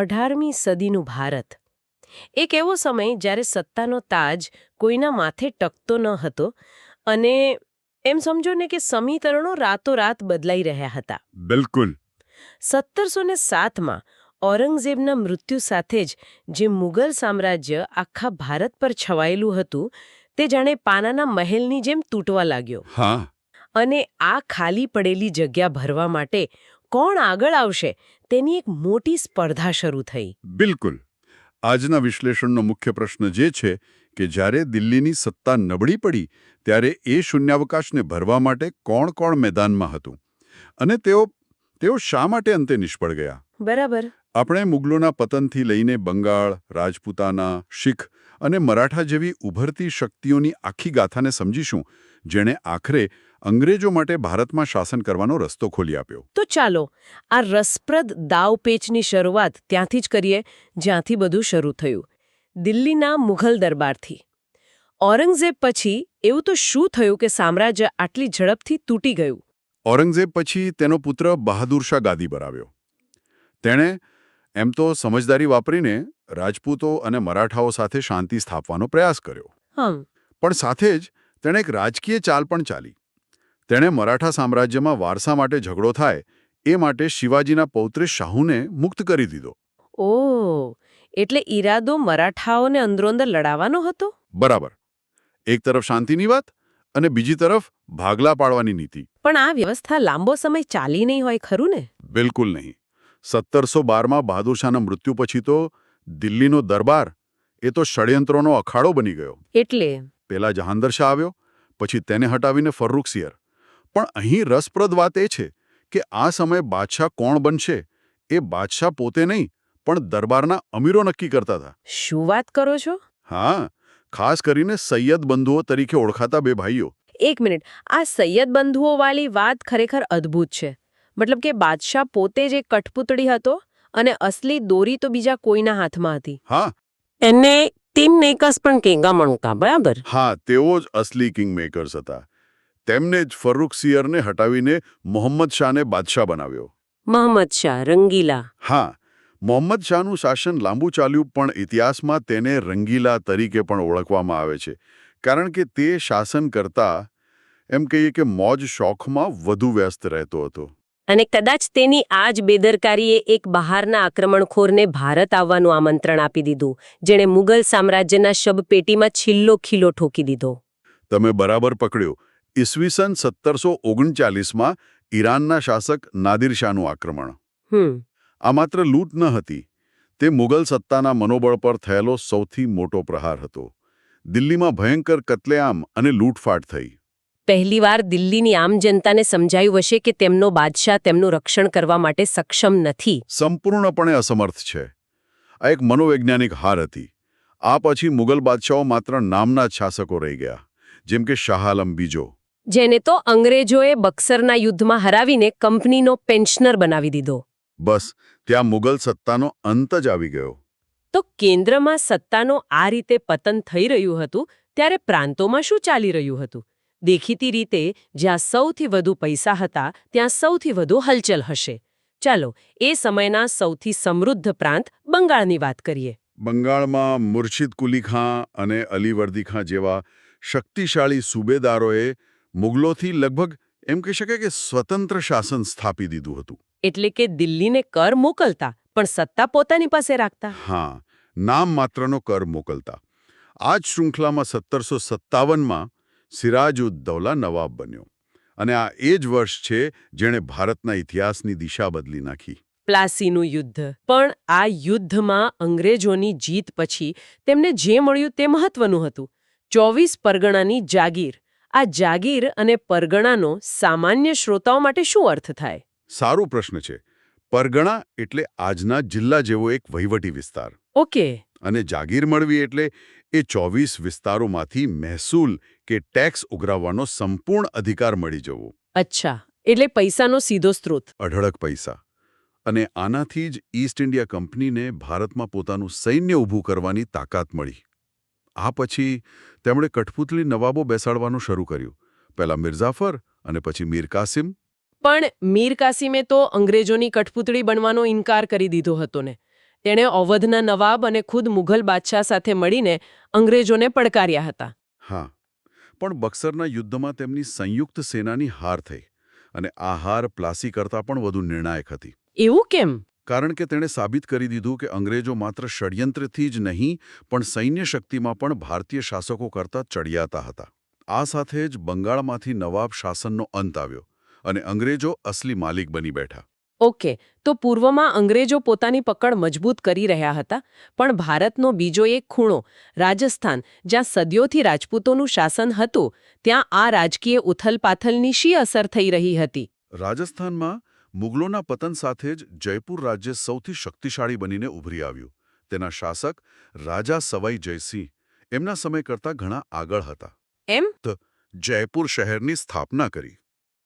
અઢારમી સદીનું ભારત. એક એવો સમય જ્યારે સત્તાનો તાજ કોઈના માથે ટકતો ન હતો અને એમ સમજો ને કે સમીકરણો રાતોરાત બદલાઈ રહ્યા હતા. બિલકુલ. સત્તરસો ને સાતમાં ઔરંગઝેબના મૃત્યુ સાથે જ જે મુઘલ સામ્રાજ્ય આખા ભારત પર છવાયેલું હતું તે જાણે પાનાના મહેલની જેમ તૂટવા લાગ્યો. અને આ ખાલી પડેલી જગ્યા ભરવા માટે કોણ આગળ આવશે તેની એક મોટી સ્પર્ધા શરૂ થઈ. બિલકુલ. આજના વિશ્લેષણનો મુખ્ય પ્રશ્ન જે છે કે જ્યારે દિલ્હીની સત્તા નબળી પડી ત્યારે એ શૂન્યાવકાશને ભરવા માટે કોણ કોણ મેદાનમાં હતું? અને તેઓ તેઓ શા માટે અંતે નિષ્ફળ ગયા? બરાબર. આપણે મુગલોના પતનથી લઈને બંગાળ રાજપૂતાના શીખ અને મરાઠા જેવી ઉભરતી શક્તિઓની આખી ગાથાને સમજીશું જેણે આખરે અંગ્રેજો માટે ભારતમાં શાસન કરવાનો રસ્તો ખોલી આપ્યો. તો ચાલો આ રસપ્રદ દાવપેચની શરૂઆત ત્યાંથી જ કરીએ જ્યાંથી બધું શરૂ થયું. દિલ્હીના મુઘલ દરબારથી. ઔરંગઝેબ પછી એવું તો શું થયું કે સામ્રાજ્ય આટલી ઝડપથી તૂટી ગયું? ઔરંગઝેબ પછી તેનો પુત્ર બહાદુર શાહ ગાદી પર આવ્યો. તેણે એમ તો સમજદારી વાપરીને રાજપૂતો અને મરાઠાઓ સાથે શાંતિ સ્થાપવાનો પ્રયાસ કર્યો. પણ સાથે જ તેણે એક રાજકીય ચાલ પણ ચાલી. તેણે મરાઠા સામ્રાજ્યમાં વારસા માટે ઝઘડો થાય એ માટે શિવાજીના પૌત્ર શાહુને મુક્ત કરી દીધો. ઓ એટલે ઈરાદો મરાઠાઓને અંદરોઅંદર લડાવવાનો હતો? બરાબર. એક તરફ શાંતિની વાત અને બીજી તરફ ભાગલા પાડવાની નીતિ. પણ આ વ્યવસ્થા લાંબો સમય ચાલી નહીં હોય ખરું ને? બિલકુલ નહીં. સત્તરસો બારમાં બહાદુરશાહના મૃત્યુ પછી તો દિલ્હીનો દરબાર એ તો ષડયંત્રોનો અખાડો બની ગયો. એટલે? પેલા જહાંદર શાહ આવ્યો પછી તેને હટાવીને ફર્રુખ સિયર. પણ અહીં રસપ્રદ વાત એ છે કે આ સમયે બાદશાહ કોણ બનશે એ બાદશાહ પોતે નહીં પણ દરબારના અમીરો નક્કી કરતા હતા. શું વાત કરો છો? હા ખાસ કરીને સૈયદ બંધુઓ તરીકે ઓળખાતા બે ભાઈઓ. એક મિનિટ. આ સૈયદ બંધુઓવાળી વાત ખરેખર અદ્ભુત છે. મતલબ કે બાદશાહ પોતે જ એક કઠપૂતળી હતો અને અસલી દોરી તો બીજા કોઈના હાથમાં હતી. હા. એને ટીમ મેકર્સ પણ કેંગા મણકા બરાબર? હા તેઓ જ અસલી કિંગ મેકર્સ હતા. તેમને જ ફર્રુખ સિયરને હટાવીને મોહમ્મદ શાહને બાદશાહ બનાવ્યો. મોહમ્મદ શાહ રંગીલા. હા મોહમ્મદ શાહનું શાસન લાંબુ ચાલ્યું પણ ઇતિહાસમાં તેને રંગીલા તરીકે પણ ઓળખવામાં આવે છે. કારણ કે તે શાસન કરતા એમ કહીએ કે મોજ શોખમાં વધુ વ્યસ્ત રહેતો હતો. અને કદાચ તેની આ જ બેદરકારીએ એક બહારના આક્રમણખોરને ભારત આવવાનું આમંત્રણ આપી દીધું જેણે મુઘલ સામ્રાજ્યના શબપેટીમાં છિલ્લો ખીલો ઠોકી દીધો. તમે બરાબર પકડ્યો. ઈસવીસન સત્તરસો ઓગણચાલીસમાં ઈરાનના શાસક નાદિર શાહનું આક્રમણ. આ માત્ર લૂંટ ન હતી તે મુગલ સત્તાના મનોબળ પર થયેલો સૌથી મોટો પ્રહાર હતો. દિલ્હીમાં ભયંકર કતલેઆમ અને લૂંટફાટ થઈ. પહેલીવાર દિલ્હીની આમ જનતાને સમજાયું હશે કે તેમનો બાદશાહ તેમનું રક્ષણ કરવા માટે સક્ષમ નથી. સંપૂર્ણપણે અસમર્થ છે. આ એક મનોવૈજ્ઞાનિક હાર હતી. આ પછી મુગલ બાદશાહો માત્ર નામના જ શાસકો રહી ગયા જેમ કે શાહ આલમ બીજો. જેને તો અંગ્રેજોએ બક્સરના યુદ્ધમાં હરાવીને કંપનીનો પેન્શનર બનાવી દીધો. બસ ત્યાં મુગલ સત્તાનો અંત જ આવી ગયો. તો કેન્દ્રમાં સત્તાનો આ રીતે પતન થઈ રહ્યું હતું ત્યારે પ્રાંતોમાં શું ચાલી રહ્યું હતું? દેખીતી રીતે જ્યાં સૌથી વધુ પૈસા હતા ત્યાં સૌથી વધુ હલચલ હશે. ચાલો એ સમયના સૌથી સમૃદ્ધ પ્રાંત બંગાળની વાત કરીએ. બંગાળમાં મુર્શિદ કુલી ખાં અને અલીવર્દી ખાં જેવા શક્તિશાળી સુબેદારોએ મુગલોથી લગભગ એમ કહી શકાય કે સ્વતંત્ર શાસન સ્થાપી દીધું હતું. એટલે કે દિલ્હીને કર મોકલતા પણ સત્તા પોતાની પાસે રાખતા. હા નામ માત્રનો કર મોકલતા. આ જ શૃંખલામાં સત્તરસો સત્તાવનમાં સિરાજુદ્દૌલા નવાબ બન્યો. અને આ એ જ વર્ષ છે જેણે ભારતના ઇતિહાસની દિશા બદલી નાખી. પ્લાસીનું યુદ્ધ. પણ આ યુદ્ધમાં અંગ્રેજોની જીત પછી તેમને જે મળ્યું તે મહત્વનું હતું. ચોવીસ પરગણાની જાગીર. આ જાગીર અને પરગણાનો સામાન્ય શ્રોતાઓ માટે શું અર્થ થાય? સારો પ્રશ્ન છે. પરગણા એટલે આજના જિલ્લા જેવો એક વહીવટી વિસ્તાર. ઓકે. અને જાગીર મળવી એટલે એ ચોવીસ વિસ્તારોમાંથી મહેસૂલ કે ટેક્સ ઉઘરાવવાનો સંપૂર્ણ અધિકાર મળી જવો. અચ્છા. એટલે પૈસાનો સીધો સ્ત્રોત. અઢળક પૈસા. અને આનાથી જ ઈસ્ટ ઇન્ડિયા કંપનીને ભારતમાં પોતાનું સૈન્ય ઊભું કરવાની તાકાત મળી. આ પછી તેમણે કઠપુતળી નવાબો બેસાડવાનું શરૂ કર્યું. પહેલા મિર્ઝાફર અને પછી મીર કાસિમ. પણ મીર કાસિમે તો અંગ્રેજોની કઠપૂતળી બનવાનો ઇનકાર કરી દીધો હતો ને. તેણે અવધના નવાબ અને ખુદ મુઘલ બાદશાહ સાથે મળીને અંગ્રેજોને પડકાર્યા હતા. હા પણ બક્સરના યુદ્ધમાં તેમની સંયુક્ત સેનાની હાર થઈ અને આ હાર પ્લાસી કરતાં પણ વધુ નિર્ણાયક હતી. એવું કેમ? કારણ કે તેણે સાબિત કરી દીધું કે અંગ્રેજો માત્ર ષડયંત્રથી જ નહીં પણ સૈન્ય શક્તિમાં પણ ભારતીય શાસકો કરતાં ચડિયાતા હતા. આ સાથે જ બંગાળમાંથી નવાબ શાસનનો અંત આવ્યો અને અંગ્રેજો અસલી માલિક બની બેઠા. ઓકે તો પૂર્વમાં અંગ્રેજો પોતાની પકડ મજબૂત કરી રહ્યા હતા પણ ભારતનો બીજો એક ખૂણો રાજસ્થાન જ્યાં સદીઓથી રાજપૂતોનું શાસન હતું ત્યાં આ રાજકીય ઉથલપાથલની શી અસર થઈ રહી હતી? રાજસ્થાનમાં મુગલોના પતન સાથે જ જયપુર રાજ્ય સૌથી શક્તિશાળી બનીને ઉભરી આવ્યું. તેના શાસક રાજા સવાઈ જયસિંહ એમના સમય કરતાં ઘણા આગળ હતા. એમ? જયપુર શહેરની સ્થાપના કરી.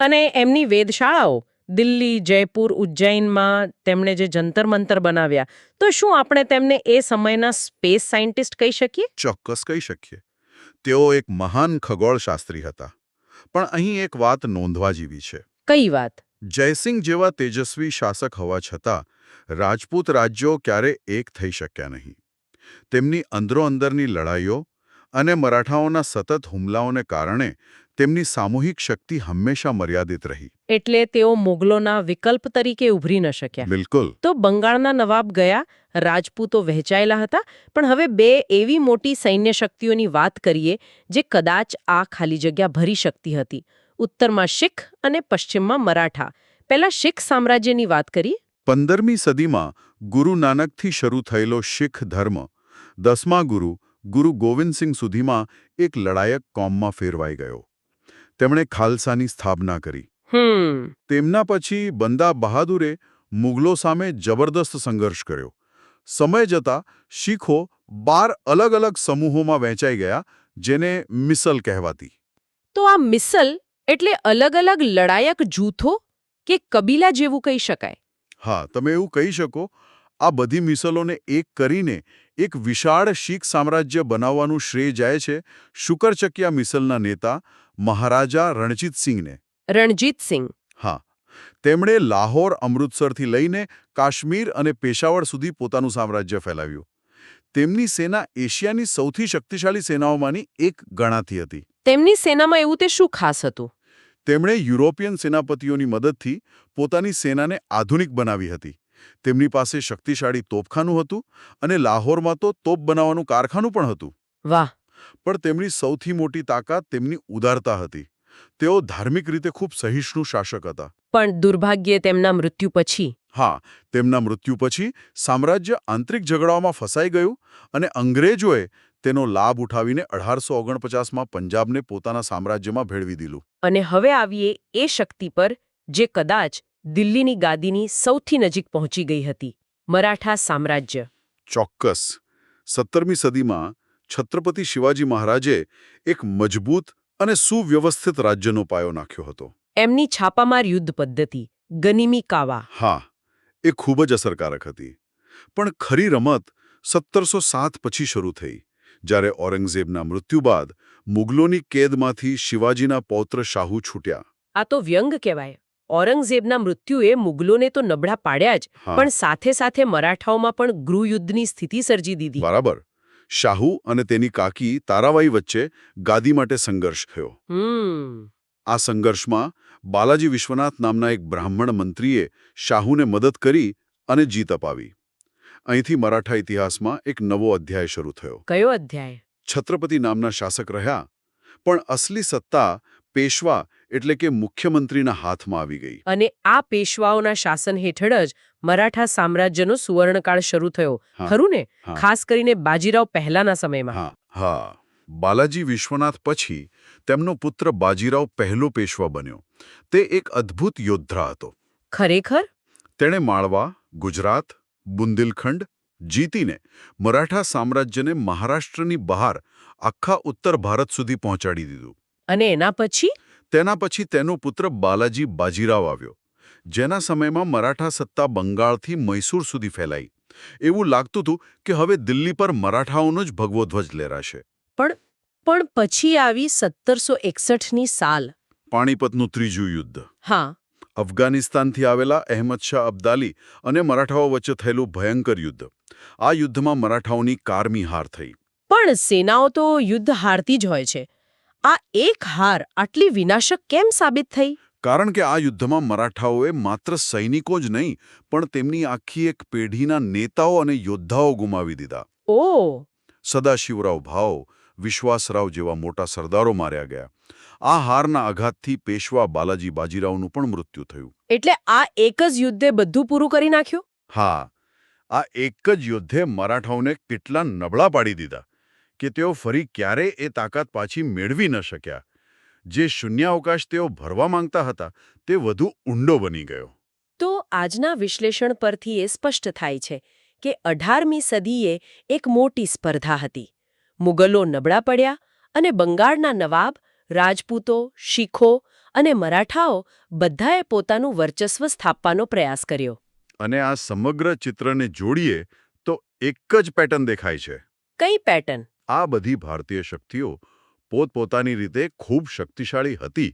અને એમની વેધશાળાઓ દિલ્હી જયપુર ઉજ્જૈનમાં તેમણે જે જંતર મંતર બનાવ્યા તો શું આપણે તેમને એ સમયના સ્પેસ સાયન્ટિસ્ટ કહી શકીએ? ચોક્કસ કહી શકીએ. તેઓ એક મહાન ખગોળશાસ્ત્રી હતા. પણ અહીં એક વાત નોંધવા જેવી છે. કઈ વાત? જયસિંહ જેવા તેજસ્વી શાસક હોવા છતાં રાજપૂત રાજ્યો ક્યારે એક થઈ શક્યા નહીં. તેમની અંદરોઅંદરની લડાઈઓ અને મરાઠાઓના સતત હુમલાઓને કારણે તેમની સામૂહિક શક્તિ હંમેશા મર્યાદિત રહી. એટલે તેઓ મુગલોના વિકલ્પ તરીકે ઉભરી ન શક્યા. બિલકુલ. તો બંગાળના નવાબ ગયા રાજપૂતો વહેંચાયેલા હતા પણ હવે બે એવી મોટી સૈન્ય શક્તિઓની વાત કરીએ જે કદાચ આ ખાલી જગ્યા ભરી શકતી હતી. ઉત્તરમાં શીખ અને પશ્ચિમમાં મરાઠા. પહેલા શીખ સામ્રાજ્યની વાત કરી પંદરમી સદીમાં ગુરુ નાનકથી શરૂ થયેલો શીખ ધર્મ દસમા ગુરુ ગુરુ ગોવિંદસિંહ સુધીમાં એક લડાયક કોમમાં ફેરવાઈ ગયો. તેમણે ખાલસાની સ્થાપના કરી. તેમના પછી બંદા બહાદુરે મુગલો સામે જબરદસ્ત સંઘર્ષ કર્યો. સમય જતાં શીખો બાર અલગ અલગ સમૂહોમાં વહેંચાઈ ગયા જેને મિસલ કહેવાતી. તો આ મિસલ એટલે અલગ અલગ લડાયક જૂથો કે કબીલા જેવું કહી શકાય? હા તમે એવું કહી શકો આ બધી મિસલોને એક કરીને એક વિશાળ શીખ સામ્રાજ્ય બનાવવાનું શ્રેય જાય છે શુકરચકિયા મિસલના નેતા મહારાજા રણજીતસિંહને રણજીતસિંહ હા તેમણે લાહોર અમૃતસરથી લઈને કાશ્મીર અને પેશાવર સુધી પોતાનું સામ્રાજ્ય ફેલાવ્યું. તેમની સેના એશિયાની સૌથી શક્તિશાળી સેનાઓમાંની એક ગણાતી હતી. તેમની સેનામાં એવું તે શું ખાસ હતું? તેમણે યુરોપિયન સેનાપતિઓની મદદથી પોતાની સેનાને આધુનિક બનાવી હતી. તેમની પાસે શક્તિશાળી તોપખાનું હતું અને લાહોરમાં તો તોપ બનાવવાનું કારખાનું પણ હતું. વાહ! પણ તેમની સૌથી મોટી તાકાત તેમની ઉદારતા હતી. તેઓ ધાર્મિક રીતે ખૂબ સહિષ્ણુ શાસક હતા. પણ દુર્ભાગ્યે તેમના મૃત્યુ પછી? હા તેમના મૃત્યુ પછી સામ્રાજ્ય આંતરિક ઝઘડાઓમાં ફસાઈ ગયું અને અંગ્રેજોએ તેનો લાભ ઉઠાવીને અઢારસો ઓગણપચાસમાં પંજાબને પોતાના સામ્રાજ્યમાં ભેળવી દીધું. અને હવે આવીએ એ શક્તિ પર જે કદાચ દિલ્હીની ગાદીની સૌથી નજીક પહોંચી ગઈ હતી મરાઠા સામ્રાજ્ય. ચોક્કસ. સત્તરમી સદીમાં છત્રપતિ શિવાજી મહારાજે એક મજબૂત અને સુવ્યવસ્થિત રાજ્યનો પાયો નાખ્યો હતો. એમની છાપામાર યુદ્ધ પદ્ધતિ ગનિમી કાવા. હા એ ખૂબ જ અસરકારક હતી. પણ ખરી રમત સત્તરસો સાત પછી શરૂ થઈ. જ્યારે ઔરંગઝેબના મૃત્યુ બાદ મુગલોની કેદમાંથી શિવાજીના પૌત્ર શાહુ છૂટ્યા. આ તો વ્યંગ કહેવાય. ઔરંગઝેબના મૃત્યુએ મુગલોને તો નબળા પાડ્યા જ પણ સાથે સાથે મરાઠાઓમાં પણ ગૃહયુદ્ધની સ્થિતિ સર્જી દીધી. બરાબર. શાહુ અને તેની કાકી તારાબાઈ વચ્ચે ગાદી માટે સંઘર્ષ થયો. આ સંઘર્ષમાં બાલાજી વિશ્વનાથ નામના એક બ્રાહ્મણ મંત્રીએ શાહુને મદદ કરી અને જીત અપાવી. અહીંથી મરાઠા ઇતિહાસમાં એક નવો અધ્યાય શરૂ થયો. કયો અધ્યાય? છત્રપતિ નામના શાસક રહ્યા પણ અસલી સત્તા પેશવા એટલે કે મુખ્યમંત્રીના હાથમાં આવી ગઈ. અને આ પેશવાઓના શાસન હેઠળ જ મરાઠા સામ્રાજ્યનો સુવર્ણકાળ શરૂ થયો. ખરું ને? ખાસ કરીને બાજીરાવ પહેલાના સમયમાં. હા હા. બાલાજી વિશ્વનાથ પછી તેમનો પુત્ર બાજીરાવ પહેલો પેશવા બન્યો. તે એક અદ્ભુત યોદ્ધા હતો. ખરેખર? તેણે માળવા ગુજરાત બુંદેલખંડ જીતીને મરાઠા સામ્રાજ્યને મહારાષ્ટ્રની બહાર આખા ઉત્તર ભારત સુધી પહોંચાડી દીધું. અને એના પછી? તેના પછી તેનો પુત્ર બાલાજી બાજીરાવ આવ્યો જેના સમયમાં મરાઠા સત્તા બંગાળથી મૈસૂર સુધી ફેલાઈ. એવું લાગતું હતું કે હવે દિલ્હી પર મરાઠાઓનો જ ભગવો ધ્વજ લહેરાશે પણ પણ પછી આવી સત્તરસો એકસઠની સાલ. પાણીપતનું ત્રીજું યુદ્ધ. હા. અફઘાનિસ્તાનથી આવેલા અહેમદ શાહ અબ્દાલી અને મરાઠાઓ વચ્ચે થયેલું ભયંકર યુદ્ધ. આ યુદ્ધમાં મરાઠાઓની કારમી હાર થઈ. પણ સેનાઓ તો યુદ્ધ હારતી જ હોય છે. આ એક હાર આટલી વિનાશક કેમ સાબિત થઈ? કારણ કે આ યુદ્ધમાં મરાઠાઓએ માત્ર સૈનિકો જ નહીં પણ તેમની આખી એક પેઢીના નેતાઓ અને યોદ્ધાઓ ગુમાવી દીધા. ઓ. સદાશિવરાવ ભાવ વિશ્વાસરાવ જેવા મોટા સરદારો માર્યા ગયા. આ હારના આઘાતથી પેશવા બાલાજી બાજીરાવનું પણ મૃત્યુ થયું. એટલે આ એક જ યુદ્ધે બધું પૂરું કરી નાખ્યું? હા. આ એક જ યુદ્ધે મરાઠાઓને કેટલા નબળા પાડી દીધા કે તેઓ ફરી ક્યારેય એ તાકાત પાછી મેળવી ન શક્યા. જે શૂન્યાવકાશ તેઓ ભરવા માંગતા હતા તે વધુ ઊંડો બની ગયો. તો આજના વિશ્લેષણ પરથી એ સ્પષ્ટ થાય છે કે અઢારમી સદીએ એક મોટી સ્પર્ધા હતી. મુગલો નબળા પડ્યા અને બંગાળના નવાબ રાજપૂતો શીખો અને મરાઠાઓ બધાએ પોતાનું વર્ચસ્વ સ્થાપવાનો પ્રયાસ કર્યો. અને આ સમગ્ર ચિત્રને જોડીએ તો એક જ પેટર્ન દેખાય છે. કઈ પેટર્ન? આ બધી ભારતીય શક્તિઓ પોતપોતાની રીતે ખૂબ શક્તિશાળી હતી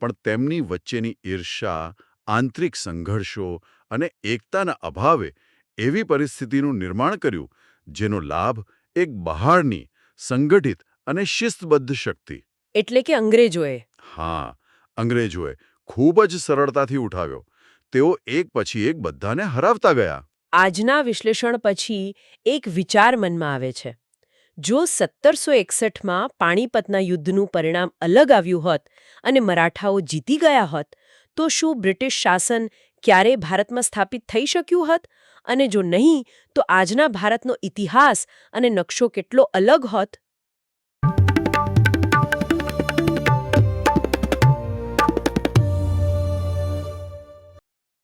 પણ તેમની વચ્ચેની ઈર્ષા આંતરિક સંઘર્ષો અને એકતાના અભાવે એવી પરિસ્થિતિનું નિર્માણ કર્યું જેનો લાભ એક બહારની સંગઠિત અને શિસ્તબદ્ધ શક્તિ. એટલે કે અંગ્રેજોએ. હા અંગ્રેજોએ ખૂબ જ સરળતાથી ઉઠાવ્યો. તેઓ એક પછી એક બધાને હરાવતા ગયા. આજના વિશ્લેષણ પછી એક વિચાર મનમાં આવે છે. જો સત્તરસો એકસઠમાં પાણીપતના યુદ્ધનું પરિણામ અલગ આવ્યું હોત અને મરાઠાઓ જીતી ગયા હોત તો શું બ્રિટિશ શાસન ક્યારે ભારતમાં સ્થાપિત થઈ શક્યું હોત? અને જો નહીં, તો આજના ભારતનો ઇતિહાસ અને નકશો કેટલો અલગ હોત?